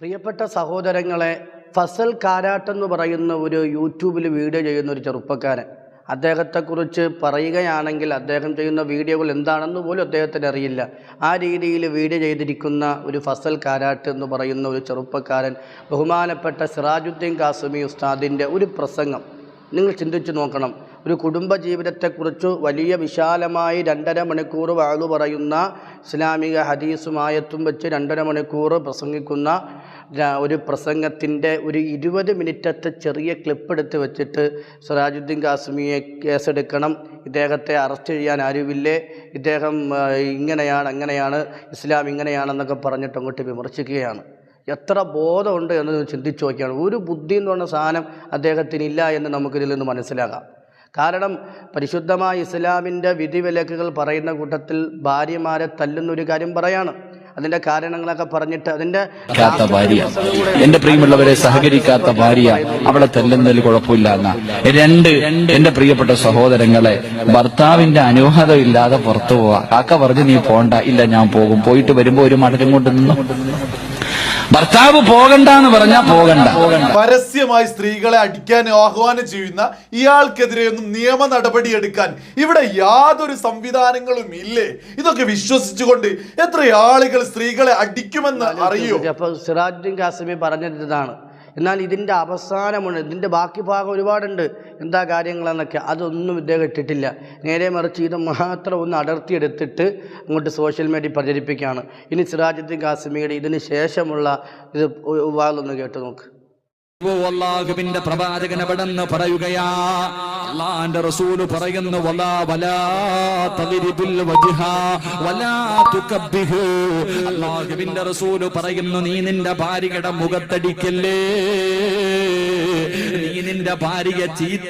പ്രിയപ്പെട്ട സഹോദരങ്ങളെ ഫസൽ കാരാട്ട് എന്ന് പറയുന്ന ഒരു യൂട്യൂബിൽ വീഡിയോ ചെയ്യുന്ന ഒരു ചെറുപ്പക്കാരൻ. അദ്ദേഹത്തെക്കുറിച്ച് പറയുകയാണെങ്കിൽ അദ്ദേഹം ചെയ്യുന്ന വീഡിയോകൾ എന്താണെന്ന് പോലും അദ്ദേഹത്തിന് അറിയില്ല. ആ രീതിയിൽ വീഡിയോ ചെയ്തിരിക്കുന്ന ഒരു ഫസൽ കാരാട്ട് എന്ന് പറയുന്ന ഒരു ചെറുപ്പക്കാരൻ ബഹുമാനപ്പെട്ട സിറാജുദ്ദീൻ കാസിമി ഉസ്താദിന്റെ ഒരു പ്രസംഗം. നിങ്ങൾ ചിന്തിച്ചു നോക്കണം. ഒരു കുടുംബ ജീവിതത്തെക്കുറിച്ച് വലിയ വിശാലമായി രണ്ടര മണിക്കൂർ വാഴു പറയുന്ന ഇസ്ലാമിക ഹദീസുമായത്തും വെച്ച് രണ്ടര മണിക്കൂർ പ്രസംഗിക്കുന്ന ഒരു പ്രസംഗത്തിന്റെ ഒരു ഇരുപത് മിനിറ്റത്തെ ചെറിയ ക്ലിപ്പ് എടുത്ത് വെച്ചിട്ട് സിറാജുദ്ദീൻ കാസ്മിയെ കേസെടുക്കണം. ഇദ്ദേഹത്തെ അറസ്റ്റ് ചെയ്യാൻ ആരുമില്ലേ? ഇദ്ദേഹം ഇങ്ങനെയാണ് അങ്ങനെയാണ് ഇസ്ലാം ഇങ്ങനെയാണെന്നൊക്കെ പറഞ്ഞിട്ട് അങ്ങോട്ട് വിമർശിക്കുകയാണ്. എത്ര ബോധമുണ്ട് എന്ന് ചിന്തിച്ചു നോക്കിയാണ്. ഒരു ബുദ്ധി എന്ന് പറഞ്ഞ സാധനം അദ്ദേഹത്തിനില്ല എന്ന് നമുക്കിതിൽ നിന്ന് മനസ്സിലാകാം. കാരണം പരിശുദ്ധമായ ഇസ്ലാമിന്റെ വിധിവിലക്കുകൾ പറയുന്ന കൂട്ടത്തിൽ ഭാര്യമാരെ തല്ലുന്നൊരു കാര്യം പറയാണ്. അതിന്റെ കാരണങ്ങളൊക്കെ പറഞ്ഞിട്ട് അതിന്റെ ഭാര്യ. എന്റെ പ്രിയമുള്ളവരെ സഹകരിക്കാത്ത ഭാര്യ അവളെ തെല്ലുന്നതിൽ കുഴപ്പമില്ല എന്ന. രണ്ട് എന്റെ പ്രിയപ്പെട്ട സഹോദരങ്ങളെ ഭർത്താവിന്റെ അനുവാദം ഇല്ലാതെ പുറത്തു പോവാ. കാക്ക പറഞ്ഞു നീ പോണ്ട. ഇല്ല ഞാൻ പോകും. പോയിട്ട് വരുമ്പോ ഒരു മടക്കം കൊണ്ട് നിന്നു. ഭർത്താവ് പോകണ്ട എന്ന് പറഞ്ഞാൽ പോകണ്ട. പരസ്യമായി സ്ത്രീകളെ അടിക്കാൻ ആഹ്വാനം ചെയ്യുന്ന ഇയാൾക്കെതിരെ ഒന്നും നിയമ നടപടി എടുക്കാൻ ഇവിടെ യാതൊരു സംവിധാനങ്ങളും ഇല്ലേ? ഇതൊക്കെ വിശ്വസിച്ചുകൊണ്ട് എത്ര ആളുകൾ സ്ത്രീകളെ അടിക്കുമെന്ന് അറിയോ? സിറാജുദ്ദീൻ കാസിമി പറഞ്ഞത് ഇതാണ് എന്നാൽ ഇതിന്റെ അവസാനമുണ്ട് ഇതിന്റെ ബാക്കി ഭാഗം ഒരുപാടുണ്ട്. എന്താ കാര്യങ്ങളെന്നൊക്കെ. അതൊന്നും ഇദ്ദേഹം ഇട്ടിട്ടില്ല. നേരെ മറിച്ച് ഇത് മാത്രം ഒന്ന് അടർത്തിയെടുത്തിട്ട് അങ്ങോട്ട് സോഷ്യൽ മീഡിയ പ്രചരിപ്പിക്കുകയാണ്. ഇനി സിറാജുദ്ദീൻ കാസിമിയുടെ ഇതിന് ശേഷമുള്ള ഇത് വാളൊന്ന് കേട്ട് നോക്ക് പ്രവാചകൻ പറയുന്നു പറയുന്നു നീ മുഖത്തടിക്കല്ലേ? നീ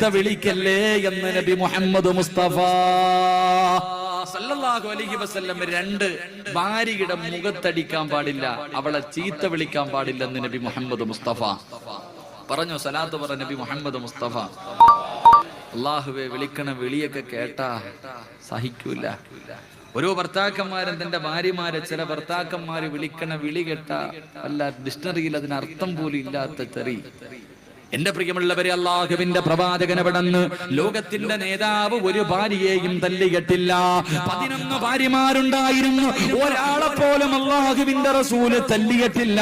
വിളിക്കല്ലേ? എന്ന് നബി മുഹമ്മദ് മുസ്തഫ സല്ലല്ലാഹു അലൈഹി വസല്ലം രണ്ട് മുഖത്തടിക്കാൻ പാടില്ല അവളെ ചീത്ത വിളിക്കാൻ പാടില്ലെന്ന് നബി മുഹമ്മദ് മുസ്തഫ. പറഞ്ഞു സലാത്ത് പറ നബി മുഹമ്മദ് മുസ്തഫ. അള്ളാഹുവെ വിളിക്കണ വിളിയൊക്കെ കേട്ടാ സഹിക്കൂല. ഓരോ ഭർത്താക്കന്മാരും തന്റെ ഭാര്യമാരെ ചില ഭർത്താക്കന്മാര് വിളിക്കണ വിളി കേട്ട അല്ല ഡിക്ഷണറിയിൽ അതിന് അർത്ഥം പോലും ഇല്ലാത്ത തെറി. എന്റെ പ്രിയമുള്ളവരെ അള്ളാഹുവിന്റെ പ്രവാചകനവിടന്ന് ലോകത്തിന്റെ നേതാവ് ഒരു ഭാര്യയെയും തല്ലികെട്ടില്ല പതിനൊന്ന് ഭാര്യമാരുണ്ടായിരുന്നു. ഒരാളെ പോലും അള്ളാഹുവിന്റെ റസൂൽ തല്ലികെട്ടില്ല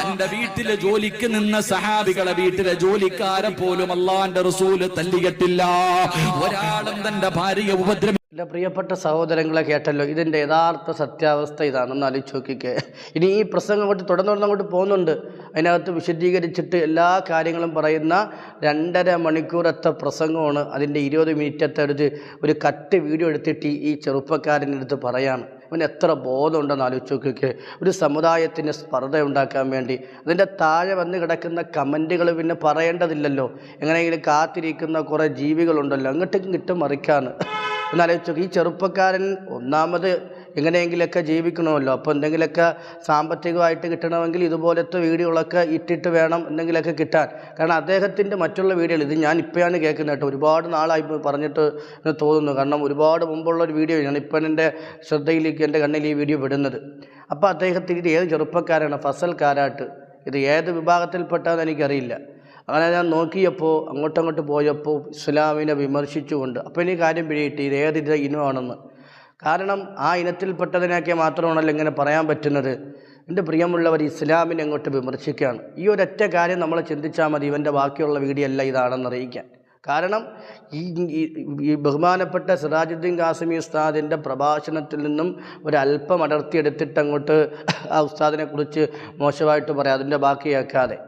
തന്റെ വീട്ടിലെ ജോലിക്ക് നിന്ന സഹാബികളെ വീട്ടിലെ ജോലിക്കാരെ പോലും അള്ളാന്റെ റസൂൽ തല്ലികെട്ടില്ല ഒരാളും തന്റെ ഭാര്യയെ ഉപദ്രവി എന്റെ പ്രിയപ്പെട്ട സഹോദരങ്ങളെ കേട്ടല്ലോ ഇതിന്റെ യഥാർത്ഥ സത്യാവസ്ഥ ഇതാണെന്ന് ആലോചിച്ച് നോക്കിക്കേ. ഇനി ഈ പ്രസംഗം അങ്ങോട്ട് തുടർന്ന് തുടർന്ന് അങ്ങോട്ട് പോകുന്നുണ്ട്. അതിനകത്ത് വിശദീകരിച്ചിട്ട് എല്ലാ കാര്യങ്ങളും പറയുന്ന രണ്ടര മണിക്കൂറത്തെ പ്രസംഗമാണ്. അതിന്റെ ഇരുപത് മിനിറ്റത്തെ ഒരു ഒരു കട്ട് വീഡിയോ എടുത്തിട്ട് ഈ- ചെറുപ്പക്കാരന്റെ അടുത്ത് പറയാണ്. അവന് എത്ര ബോധമുണ്ടെന്ന് ആലോചിച്ച് നോക്കിക്കേ. ഒരു സമുദായത്തിന് സ്പർദ്ധ ഉണ്ടാക്കാൻ വേണ്ടി. അതിന്റെ താഴെ വന്ന് കിടക്കുന്ന കമന്റുകൾ പിന്നെ പറയേണ്ടതില്ലല്ലോ. എങ്ങനെയെങ്കിലും കാത്തിരിക്കുന്ന കുറേ ജീവികളുണ്ടല്ലോ. അങ്ങോട്ടേക്കും കിട്ടും മറിക്കാണ്. എന്നാലോചിച്ചു ഈ ചെറുപ്പക്കാരൻ ഒന്നാമത് എങ്ങനെയെങ്കിലൊക്കെ ജീവിക്കണമല്ലോ. അപ്പോൾ എന്തെങ്കിലുമൊക്കെ സാമ്പത്തികമായിട്ട് കിട്ടണമെങ്കിൽ ഇതുപോലത്തെ വീഡിയോകളൊക്കെ ഇട്ടിട്ട് വേണം എന്തെങ്കിലുമൊക്കെ കിട്ടാൻ. കാരണം അദ്ദേഹത്തിന്റെ മറ്റുള്ള വീഡിയോകൾ ഇത് ഞാൻ ഇപ്പോഴാണ് കേൾക്കുന്നത് കേട്ടോ. ഒരുപാട് നാളായി പറഞ്ഞിട്ട് തോന്നുന്നു. കാരണം ഒരുപാട് മുമ്പുള്ള ഒരു വീഡിയോ ഞാൻ ഇപ്പം എന്റെ ശ്രദ്ധയിലേക്ക് എന്റെ കണ്ണിൽ ഈ വീഡിയോ വിടുന്നത്. അപ്പോൾ അദ്ദേഹത്തിന്റെ ഏത് ചെറുപ്പക്കാരാണ്? ഫസൽ കാരാട്ട് ഇത് ഏത് വിഭാഗത്തിൽപ്പെട്ടതെന്ന് എനിക്കറിയില്ല. അങ്ങനെ ഞാൻ നോക്കിയപ്പോൾ അങ്ങോട്ടങ്ങോട്ട് പോയപ്പോൾ ഇസ്ലാമിനെ വിമർശിച്ചുകൊണ്ട് അപ്പോൾ എനിക്ക് കാര്യം പിടിയിട്ട് ഇത് ഏത് ഇത് ഇനമാണെന്ന്? കാരണം ആ ഇനത്തിൽപ്പെട്ടതിനൊക്കെ മാത്രമാണല്ലോ ഇങ്ങനെ പറയാൻ പറ്റുന്നത്. എന്റെ പ്രിയമുള്ളവർ ഇസ്ലാമിനെ അങ്ങോട്ട് വിമർശിക്കുകയാണ്. ഈ ഒരൊറ്റ കാര്യം നമ്മൾ ചിന്തിച്ചാൽ മതി ഇവന്റെ ബാക്കിയുള്ള വീഡിയോ അല്ല ഇതാണെന്ന് അറിയിക്കാൻ. കാരണം ഈ ഈ- ബഹുമാനപ്പെട്ട സിറാജുദ്ദീൻ കാസിമി ഉസ്താദിന്റെ പ്രഭാഷണത്തിൽ നിന്നും ഒരല്പം അടർത്തിയെടുത്തിട്ട് അങ്ങോട്ട് ആ ഉസ്താദിനെക്കുറിച്ച് മോശമായിട്ട് പറയാം അതിന്റെ ബാക്കി കേൾക്കാതെ.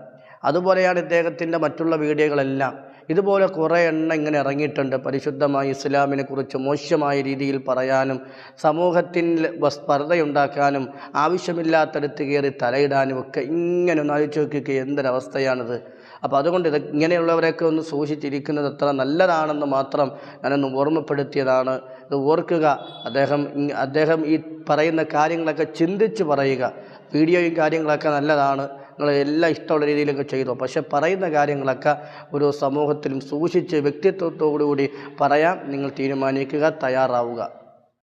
അതുപോലെയാണ് ഇദ്ദേഹത്തിന്റെ മറ്റുള്ള വീഡിയോകളെല്ലാം. ഇതുപോലെ കുറേ എണ്ണം ഇങ്ങനെ ഇറങ്ങിയിട്ടുണ്ട്. പരിശുദ്ധമായി ഇസ്ലാമിനെ കുറിച്ച് മോശമായ രീതിയിൽ പറയാനും സമൂഹത്തിൽ സ്പർദ്ധയുണ്ടാക്കാനും ആവശ്യമില്ലാത്തടുത്ത് കയറി തലയിടാനും ഒക്കെ ഇങ്ങനെ ഒന്ന് ആലോചിച്ച് നോക്കിയൊക്കെ എന്തൊരവസ്ഥയാണിത്. അപ്പോൾ അതുകൊണ്ട് ഇത് ഇങ്ങനെയുള്ളവരെയൊക്കെ ഒന്ന് സൂക്ഷിച്ചിരിക്കുന്നത് അത്ര നല്ലതാണെന്ന് മാത്രം ഞാനൊന്ന് ഓർമ്മപ്പെടുത്തിയതാണ്. ഇത് ഓർക്കുക. അദ്ദേഹം അദ്ദേഹം ഈ പറയുന്ന കാര്യങ്ങളൊക്കെ ചിന്തിച്ച് പറയുക. വീഡിയോയും കാര്യങ്ങളൊക്കെ നല്ലതാണ്. എല്ലാം ഇഷ്ടമുള്ള രീതിയിലൊക്കെ ചെയ്തു. പക്ഷെ പറയുന്ന കാര്യങ്ങളൊക്കെ ഒരു സമൂഹത്തിലും സൂക്ഷിച്ച് വ്യക്തിത്വത്തോടു കൂടി പറയാൻ നിങ്ങൾ തീരുമാനിക്കുക തയ്യാറാവുക.